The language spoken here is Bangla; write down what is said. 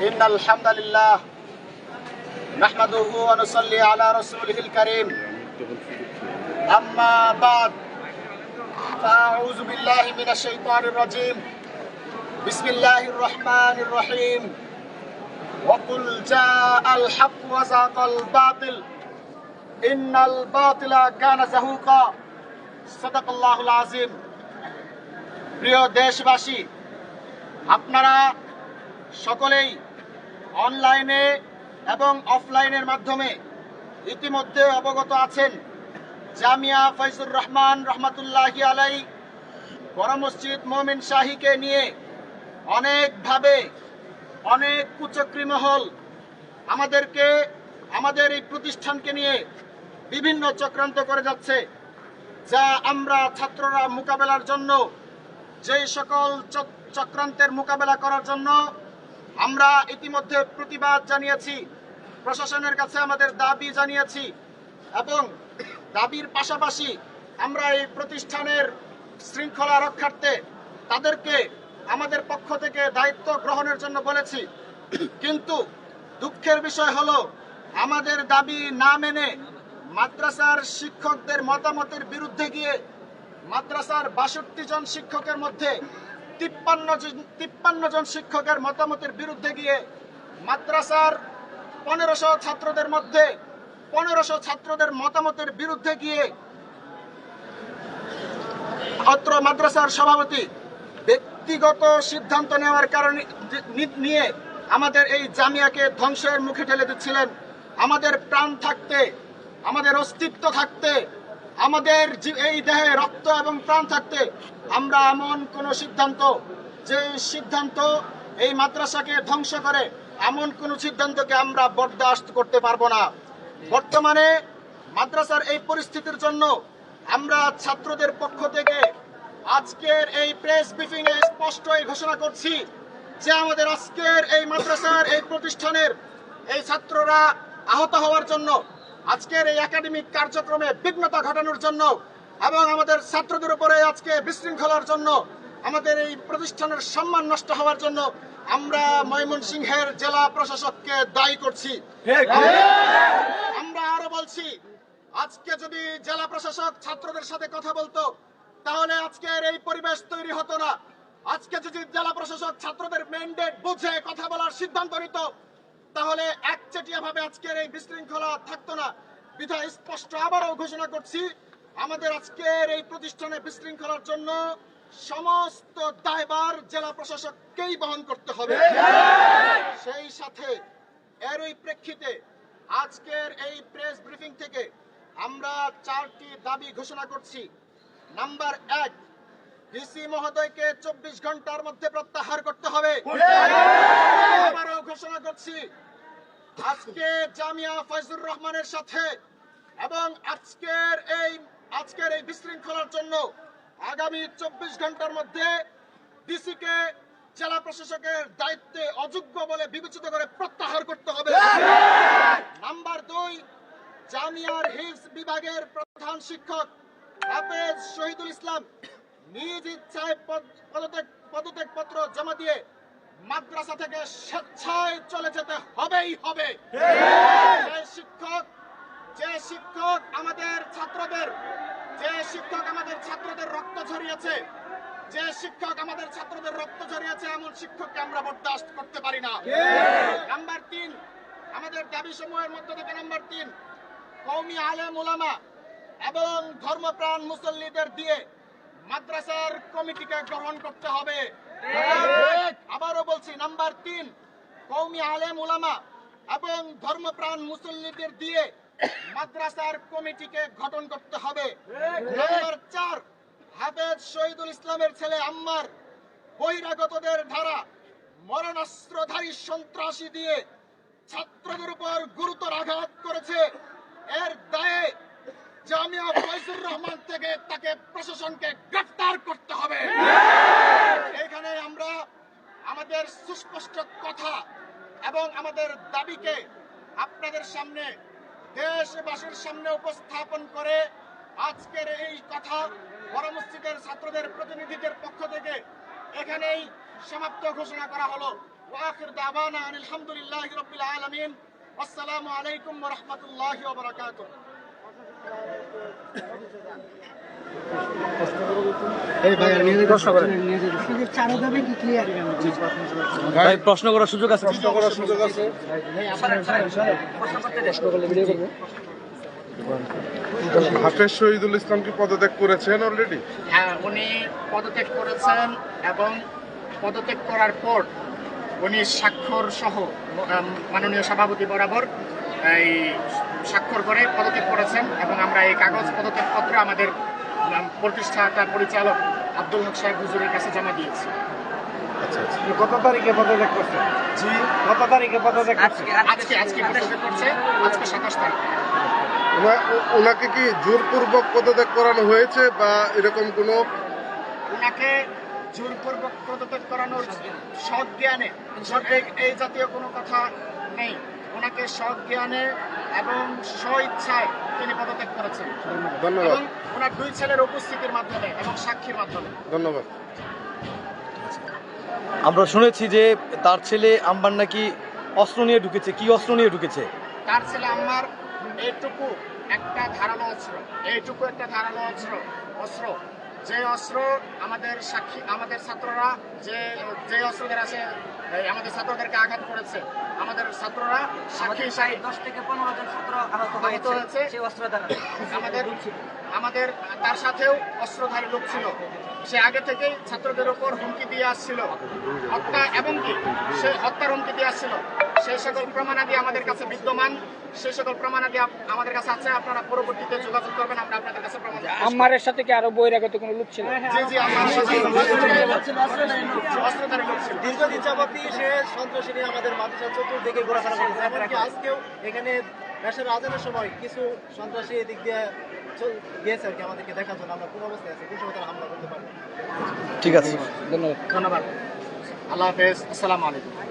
إن الحمد لله نحمده ونصلي على رسوله الكريم أما بعد فأعوذ بالله من الشيطان الرجيم بسم الله الرحمن الرحيم وقل جاء الحق وزاق الباطل إن الباطل كان زهوقا صدق الله العظيم প্রিয় দেশবাসী আপনারা সকলেই অনলাইনে এবং অফলাইনের মাধ্যমে ইতিমধ্যে অবগত আছেন জামিয়া ফৈজুর রহমান রহমতুল্লাহি আলাই। বড় মসজিদ মোমিন শাহীকে নিয়ে অনেকভাবে অনেক কুচক্রী মহল আমাদেরকে, আমাদের এই প্রতিষ্ঠানকে নিয়ে বিভিন্ন চক্রান্ত করে যাচ্ছে, যা আমরা ছাত্ররা মোকাবেলার জন্য যে সকল চক- চক্রান্তের মোকাবেলা করার জন্য আমরা ইতিমধ্যে প্রতিবাদ জানিয়েছি, প্রশাসনের কাছে আমাদের দাবি জানিয়েছি এবং দাবির পাশাপাশি আমরা এই প্রতিষ্ঠানের শৃঙ্খলা রক্ষার্থে তাদেরকে আমাদের পক্ষ থেকে দায়িত্ব গ্রহণের জন্য বলেছি। কিন্তু দুঃখের বিষয় হলো, আমাদের দাবি না মেনে মাদ্রাসার শিক্ষকদের মতামতের বিরুদ্ধে গিয়ে মাদ্রাসার বাষট্টি জন শিক্ষকের মধ্যে তিপ্পান্ন তিপ্পান্ন জন শিক্ষকের মতামতের বিরুদ্ধে গিয়ে মাদ্রাসার পনেরোশো ছাত্রদের মধ্যে, পনেরোশো ছাত্রদের মতামতের বিরুদ্ধে গিয়ে অত্র মাদ্রাসার সভাপতি ব্যক্তিগত সিদ্ধান্ত নেওয়ার কারণে নিয়ে আমাদের এই জামিয়াকে ধ্বংসের মুখে ঠেলে দিচ্ছিলেন। আমাদের প্রাণ থাকতে, আমাদের অস্তিত্ব থাকতে আমাদের এই দেহে রক্ত এবং প্রাণ থাকতে আমরা এমন কোন সিদ্ধান্ত যে সিদ্ধান্ত এই মাদ্রাসাকে ধ্বংস করে এমন কোন সিদ্ধান্তকে আমরা বরদাস্ত করতে পারব না। বর্তমানে মাদ্রাসার এই পরিস্থিতির জন্য আমরা ছাত্রদের পক্ষ থেকে আজকের এই প্রেস ব্রিফিং এ স্পষ্ট এই ঘোষণা করছি যে আমাদের আজকের এই মাদ্রাসার এই প্রতিষ্ঠানের এই ছাত্ররা আহত হওয়ার জন্য আজকের এই একাডেমিক কার্যক্রমে বিঘ্নতা ঘটানোর জন্য এবং আমাদের ছাত্রদের উপরে আজকে বিশৃঙ্খলার জন্য আমাদের এই প্রতিষ্ঠানের সম্মান নষ্ট হওয়ার জন্য আমরা ময়মনসিংহের জেলা প্রশাসককে দায়ী করছি। আমরা আরও বলছি আজকে যদি জেলা প্রশাসক ছাত্রদের সাথে কথা বলতো তাহলে আজকের এই পরিবেশ তৈরি হতো না। আজকে যদি জেলা প্রশাসক ছাত্রদের ম্যান্ডেট বুঝে কথা বলার সিদ্ধান্ত নিত একচেটিয়া ভাবে আজকের এই বিশৃঙ্খলা থাকতো না। বিধায় স্পষ্ট আবারও ঘোষণা করছি, আমাদের আজকের এই প্রতিষ্ঠানে বিশৃঙ্খলার জন্য সমস্ত দায়ভার জেলা প্রশাসককেই বহন করতে হবে। সেই সাথে এরই প্রেক্ষিতে আজকের এই প্রেস ব্রিফিং থেকে আমরা চারটি দাবি ঘোষণা করছি। নাম্বার এক, ডিসি মহোদয়কে চব্বিশ ঘণ্টার মধ্যে প্রত্যাহার করতে হবে। ঘোষণা করছি আজকে জামিয়া ফয়জুর রহমানের সাথে এবং আজকের এই আজকের এই বিশৃঙ্খলার জন্য আগামী চব্বিশ ঘণ্টার মধ্যে ডিসিকে জেলা প্রশাসকের দায়িত্বে অযোগ্য বলে বিবেচিত করে প্রত্যাহার করতে হবে। নাম্বার দুই, জামিয়ার হিলস বিভাগের প্রধান শিক্ষক শহীদুল ইসলাম নিজ ইচ্ছায় পদ- পদত্যাগ পদত্যাগ পত্র জমা দিয়ে মাদ্রাসা থেকে স্বেচ্ছায় চলে যেতে হবেই হবে। শিক্ষক, যে শিক্ষক আমাদের ছাত্রদের, যে শিক্ষক আমাদের ছাত্রদের রক্ত ঝরিয়েছে, যে শিক্ষক আমাদের ছাত্রদের রক্ত ঝরিয়েছে, এমন শিক্ষককে আমরা বরদাস্ত করতে পারি না। নাম্বার তিন, আমাদের দাবি সমূহের মধ্যে থেকে নাম্বার তিন কৌমি আলেম ওলামা এবং ধর্মপ্রাণ মুসল্লিদের দিয়ে মাদ্রাসার কমিটিকে গ্রহণ করতে হবে। আবারও বলছি নাম্বার তিন কৌমি আলেম ওলামা এবং ধর্মপ্রাণ মুসল্লিদের দিয়ে মাদ্রাসার কমিটিকে গঠন করতে হবে। নাম্বার চার হাফেজ শহীদুল ইসলামের ছেলে আম্মার বহিরাগতদের ধারা মরণাস্ত্রধারী সন্ত্রাসী দিয়ে ছাত্রদের উপর গুরুতর আঘাত করেছে। এর দায়ে জামিয়া ফয়জুর রহমান থেকে তাকে প্রশাসনকে গ্রেফতার করতে হবে এখানে আমরা আমাদের সুস্পষ্ট কথা এবং আমাদের দাবিকে আপনাদের সামনে দেশবাসীর সামনে উপস্থাপন করে আজকের এই কথা পরমস্থিতের ছাত্রদের প্রতিনিধিদের পক্ষ থেকে এখানেই সমাপ্ত ঘোষণা করা হলো। ওয়াকির দাবানা আলহামদুলিল্লাহ রবিল আলমিন। আসসালামু আলাইকুম রহমতুল্লাহ বারকাতুহ। ভাই প্রশ্ন করার সুযোগ আছে? প্রশ্ন করার সুযোগ আছে। হাফেজ শহীদুল ইসলাম কি পদত্যাগ করেছেন অলরেডি হ্যাঁ উনি পদত্যাগ করেছেন এবং পদত্যাগ করার পর উনি স্বাক্ষর সহ মাননীয় সভাপতি বরাবর এই স্বাক্ষর করে পদত্যাগ করেছেন এবং আমরা এই কাগজ পদত্যাগপত্র আমাদের উম, প্রতিষ্ঠাতার পরিচালক আব্দুল হক সাহেব হুজুরের কাছে জমা দিয়েছি। আচ্ছা আচ্ছা। কত তারিখে পদত্যাগ করছেন? জি। কত তারিখে পদত্যাগ আজকে আজকে পদত্যাগ করছে আজকে সাতাশ তারিখ। ও- ওনাকে কি জোরপূর্বক পদত্যাগ করানো হয়েছে বা এরকম কোনো? ওনাকে জোরপূর্বক পদত্যাগ করানোর সজ্ঞানে এই জাতীয় কোনো কথা নেই। ওনাকে সজ্ঞানে এবং স্বইচ্ছায় তিনি পদত্যাগ করেছেন। ধন্যবাদ। ওনার দুই ছেলের উপস্থিতির মাধ্যমে এবং সাক্ষীর মাধ্যমে। ধন্যবাদ। আমরা শুনেছি যে তার ছেলে আম্বার নাকি অস্ত্র নিয়ে ঢুকেছে। কি অস্ত্র নিয়ে ঢুকেছে? তার ছেলে আমার এইটুকু একটা ধারালো অস্ত্র এইটুকু একটা ধারালো অস্ত্র অস্ত্র। যে অস্ত্র আমাদের সাক্ষী আমাদের ছাত্ররা যে যে অস্ত্র দ্বারা সে আমাদের ছাত্রদেরকে আঘাত করেছে আমাদের ছাত্ররা সাক্ষী হিসাবে দশ থেকে পনেরো জন ছাত্র আহত হয়েছে। সেই অস্ত্র দ্বারা আমাদের আমাদের তার সাথেও অস্ত্রধারী লোক ছিল। সে আগে থেকেই ছাত্রদের উপর হুমকি দিয়ে আসছিল। হত্যা এবং কি? সে হত্যার হুমকি দিয়ে আসছিল। সেই সকল প্রমাণাদি আমাদের কাছে বিদ্যমান। সেই সকল প্রমাণাদি আমাদের কাছে আছে। আপনারা পরবর্তীতে যোগাযোগ করবেন। আমরা আপনাদের কাছে প্রমাণ আম্মারের সাথে কি আরও বহিরাগত কোনো লোক ছিল? জি জি আমার সাথে অস্ত্রধারী লোক ছিল। দীর্ঘদিন যাবতই সে সন্ত্রাসী নিয়ে আমাদের মাদ্রাসা চতুর্দিকে ঘোরাফেরা করতেছে এমনকি আজকেও এখানে দেশের আজানের সময় কিছু সন্ত্রাসী এদিক দিয়ে গিয়েছে আর কি আমাদেরকে দেখার জন্য আমরা কোন অবস্থায় আছি। কোন সময় তারা হামলা করতে পারে ঠিক আছে ধন্যবাদ। ধন্যবাদ। আল্লাহ হাফেজ। আসসালামু আলাইকুম।